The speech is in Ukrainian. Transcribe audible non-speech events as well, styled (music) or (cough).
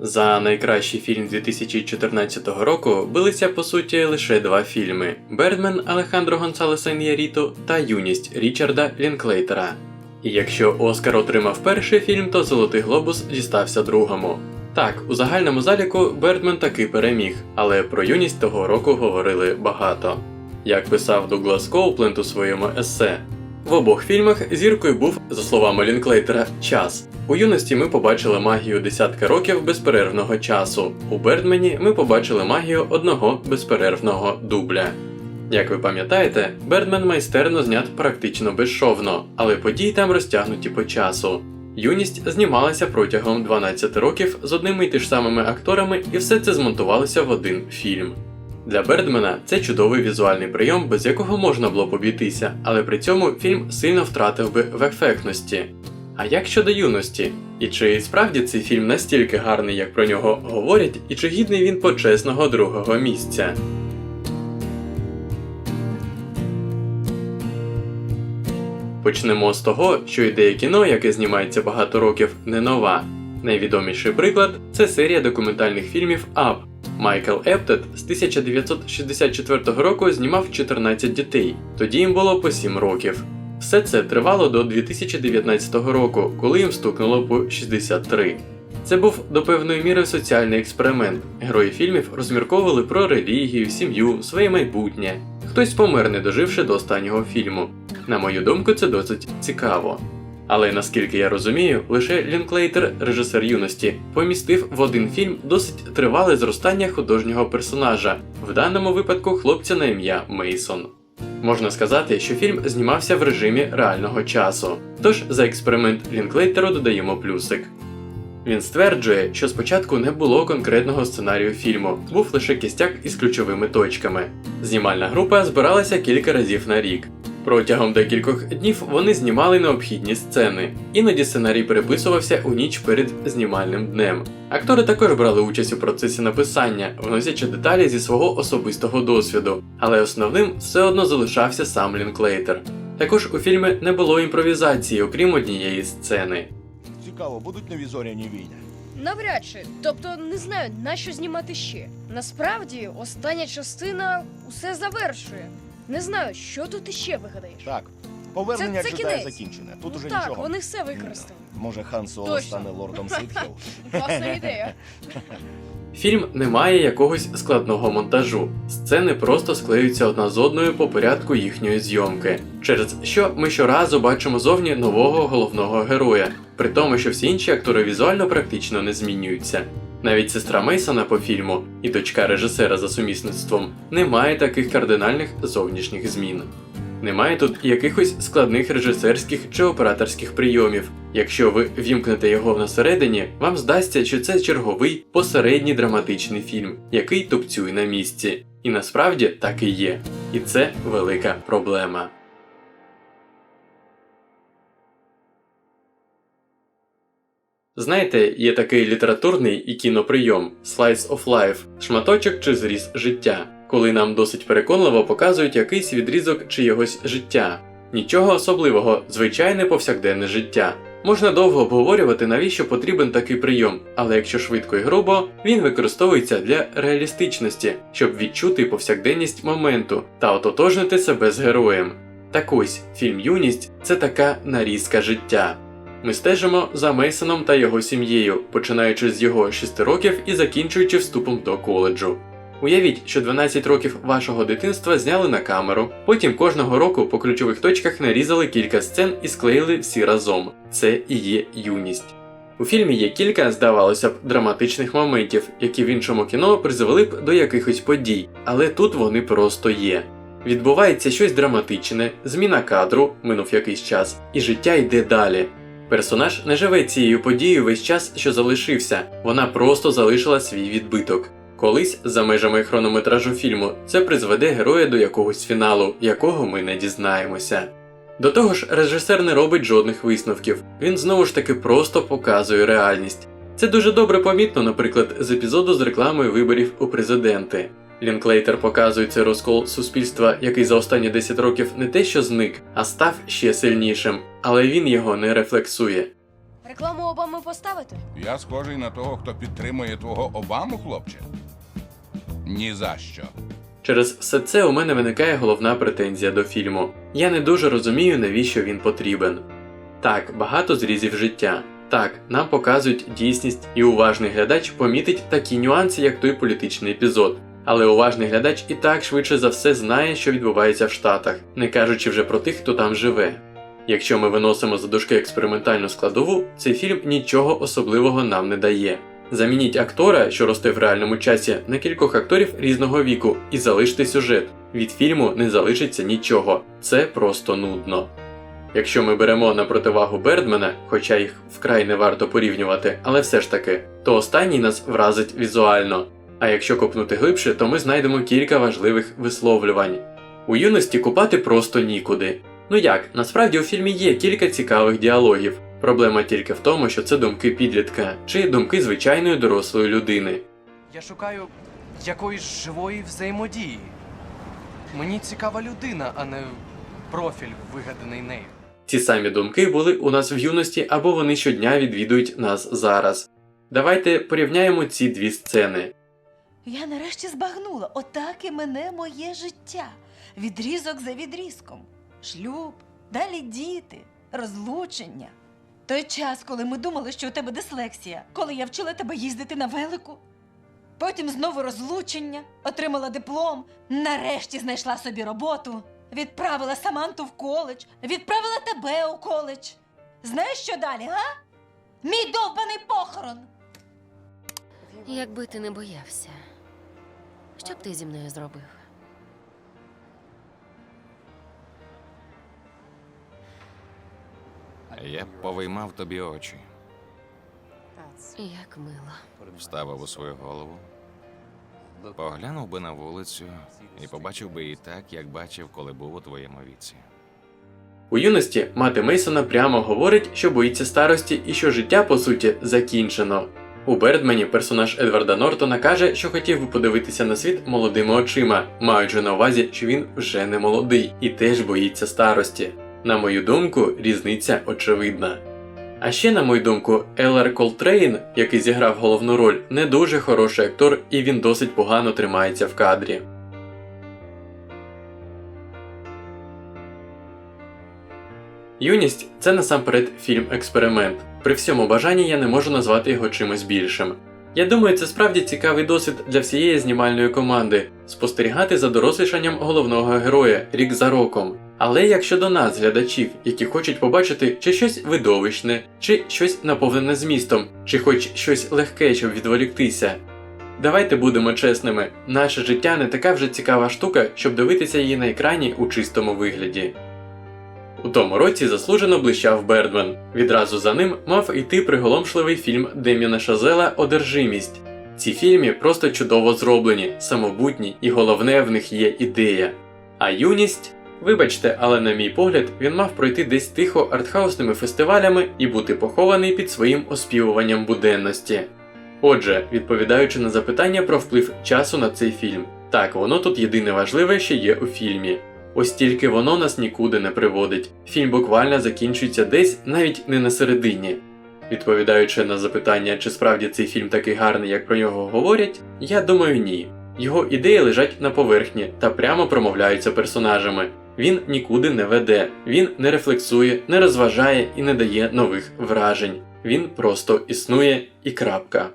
За найкращий фільм 2014 року билися по суті лише два фільми: Бердмен Алехандро Гонсалеса Ін'яріту та Юність Річарда Лінклейтера. І якщо Оскар отримав перший фільм, то Золотий Глобус дістався другому. Так, у загальному заліку Бердмен таки переміг, але про юність того року говорили багато. Як писав Дуглас Коупленд у своєму есе, в обох фільмах зіркою був, за словами Лінклейтера, час. У юності ми побачили магію десятка років безперервного часу. У Бердмені ми побачили магію одного безперервного дубля. Як ви пам'ятаєте, Бердмен майстерно знят практично безшовно, але події там розтягнуті по часу. Юність знімалася протягом 12 років з одними й ти ж самими акторами, і все це змонтувалося в один фільм. Для Бердмена це чудовий візуальний прийом, без якого можна було б обійтися, але при цьому фільм сильно втратив би в ефектності. А як щодо юності? І чи справді цей фільм настільки гарний, як про нього говорять, і чи гідний він почесного другого місця? Почнемо з того, що ідея кіно, яке знімається багато років, не нова. Найвідоміший приклад це серія документальних фільмів Ап. Майкл Ептед з 1964 року знімав 14 дітей, тоді їм було по 7 років. Все це тривало до 2019 року, коли їм стукнуло по 63. Це був до певної міри соціальний експеримент. Герої фільмів розмірковували про релігію, сім'ю, своє майбутнє. Хтось помер, не доживши до останнього фільму. На мою думку, це досить цікаво. Але наскільки я розумію, лише Лінклейтер, режисер юності, помістив в один фільм досить тривале зростання художнього персонажа, в даному випадку хлопця на ім'я Мейсон. Можна сказати, що фільм знімався в режимі реального часу, тож за експеримент Лінклейтеру додаємо плюсик. Він стверджує, що спочатку не було конкретного сценарію фільму, був лише кістяк із ключовими точками. Знімальна група збиралася кілька разів на рік. Протягом декількох днів вони знімали необхідні сцени. Іноді сценарій переписувався у ніч перед знімальним днем. Актори також брали участь у процесі написання, вносячи деталі зі свого особистого досвіду, але основним все одно залишався сам Лінклейтер. Також у фільмі не було імпровізації, окрім однієї сцени. Цікаво, будуть нові зоряні війни. Навряд чи. Тобто не знаю, на що знімати ще. Насправді, остання частина усе завершує. Не знаю, що тут іще вигадаєш. Так, повернення Це- це джедая кінець. закінчене. Тут ну, уже так, нічого. вони все використали. Може, Хан Соло Точно. стане лордом (laughs) ситхів? Класна ідея. (laughs) Фільм не має якогось складного монтажу. Сцени просто склеюються одна з одною по порядку їхньої зйомки, через що ми щоразу бачимо зовні нового головного героя, при тому, що всі інші актори візуально практично не змінюються. Навіть сестра Мейсона по фільму і дочка режисера за сумісництвом не має таких кардинальних зовнішніх змін. Немає тут якихось складних режисерських чи операторських прийомів. Якщо ви вімкнете його на середині, вам здасться, що це черговий посередній драматичний фільм, який тупцює на місці. І насправді так і є. І це велика проблема. Знаєте, є такий літературний і кіноприйом Slice of Life, шматочок чи зріз життя, коли нам досить переконливо показують якийсь відрізок чиєгось життя. Нічого особливого, звичайне повсякденне життя. Можна довго обговорювати, навіщо потрібен такий прийом, але якщо швидко і грубо, він використовується для реалістичності, щоб відчути повсякденність моменту та ототожнити себе з героєм. Так ось, фільм Юність це така нарізка життя. Ми стежимо за Мейсоном та його сім'єю, починаючи з його 6 років і закінчуючи вступом до коледжу. Уявіть, що 12 років вашого дитинства зняли на камеру, потім кожного року по ключових точках нарізали кілька сцен і склеїли всі разом. Це і є юність. У фільмі є кілька, здавалося б, драматичних моментів, які в іншому кіно призвели б до якихось подій, але тут вони просто є. Відбувається щось драматичне, зміна кадру, минув якийсь час, і життя йде далі. Персонаж не живе цією подією весь час, що залишився, вона просто залишила свій відбиток. Колись, за межами хронометражу фільму, це призведе героя до якогось фіналу, якого ми не дізнаємося. До того ж, режисер не робить жодних висновків, він знову ж таки просто показує реальність. Це дуже добре помітно, наприклад, з епізоду з рекламою виборів у президенти. Лінклейтер показує цей розкол суспільства, який за останні 10 років не те що зник, а став ще сильнішим, але він його не рефлексує. Рекламу Обами поставити? Я схожий на того, хто підтримує твого Обаму, хлопче? Ні за що. Через все це у мене виникає головна претензія до фільму. Я не дуже розумію, навіщо він потрібен. Так, багато зрізів життя. Так, нам показують дійсність, і уважний глядач помітить такі нюанси, як той політичний епізод. Але уважний глядач і так швидше за все знає, що відбувається в Штатах, не кажучи вже про тих, хто там живе. Якщо ми виносимо за дужки експериментальну складову, цей фільм нічого особливого нам не дає. Замініть актора, що росте в реальному часі, на кількох акторів різного віку і залиште сюжет. Від фільму не залишиться нічого. Це просто нудно. Якщо ми беремо на противагу Бердмена, хоча їх вкрай не варто порівнювати, але все ж таки, то останній нас вразить візуально. А якщо копнути глибше, то ми знайдемо кілька важливих висловлювань. У юності купати просто нікуди. Ну як, насправді у фільмі є кілька цікавих діалогів. Проблема тільки в тому, що це думки підлітка чи думки звичайної дорослої людини. Я шукаю якоїсь живої взаємодії. Мені цікава людина, а не профіль, вигаданий нею. Ці самі думки були у нас в юності або вони щодня відвідують нас зараз. Давайте порівняємо ці дві сцени. Я нарешті збагнула, отак і мене моє життя. Відрізок за відрізком. Шлюб, далі діти, розлучення. Той час, коли ми думали, що у тебе дислексія, коли я вчила тебе їздити на велику. Потім знову розлучення, отримала диплом, нарешті знайшла собі роботу, відправила Саманту в коледж, відправила тебе у коледж. Знаєш, що далі, га? Мій довбаний похорон! Якби ти не боявся, що б ти зі мною зробив? Я б повиймав тобі очі, Як мило. вставив у свою голову, поглянув би на вулицю і побачив би її так, як бачив, коли був у твоєму віці. У юності мати Мейсона прямо говорить, що боїться старості і що життя по суті закінчено. У Бердмені персонаж Едварда Нортона каже, що хотів би подивитися на світ молодими очима, маючи на увазі, що він вже не молодий і теж боїться старості. На мою думку, різниця очевидна. А ще, на мою думку, Елар Колтрейн, який зіграв головну роль, не дуже хороший актор, і він досить погано тримається в кадрі. Юність це насамперед фільм-експеримент. При всьому бажанні я не можу назвати його чимось більшим. Я думаю, це справді цікавий досвід для всієї знімальної команди спостерігати за дорослішанням головного героя рік за роком. Але як щодо нас, глядачів, які хочуть побачити чи щось видовищне, чи щось наповнене змістом, чи хоч щось легке, щоб відволіктися. Давайте будемо чесними, наше життя не така вже цікава штука, щоб дивитися її на екрані у чистому вигляді. У тому році заслужено блищав Бердман. Відразу за ним мав іти приголомшливий фільм Деміна Шазела Одержимість. Ці фільми просто чудово зроблені, самобутні, і головне в них є ідея. А юність, вибачте, але на мій погляд, він мав пройти десь тихо артхаусними фестивалями і бути похований під своїм оспівуванням буденності. Отже, відповідаючи на запитання про вплив часу на цей фільм, так воно тут єдине важливе, що є у фільмі. Ось тільки воно нас нікуди не приводить. Фільм буквально закінчується десь навіть не на середині. Відповідаючи на запитання, чи справді цей фільм такий гарний, як про нього говорять, я думаю ні. Його ідеї лежать на поверхні та прямо промовляються персонажами. Він нікуди не веде, він не рефлексує, не розважає і не дає нових вражень. Він просто існує і крапка.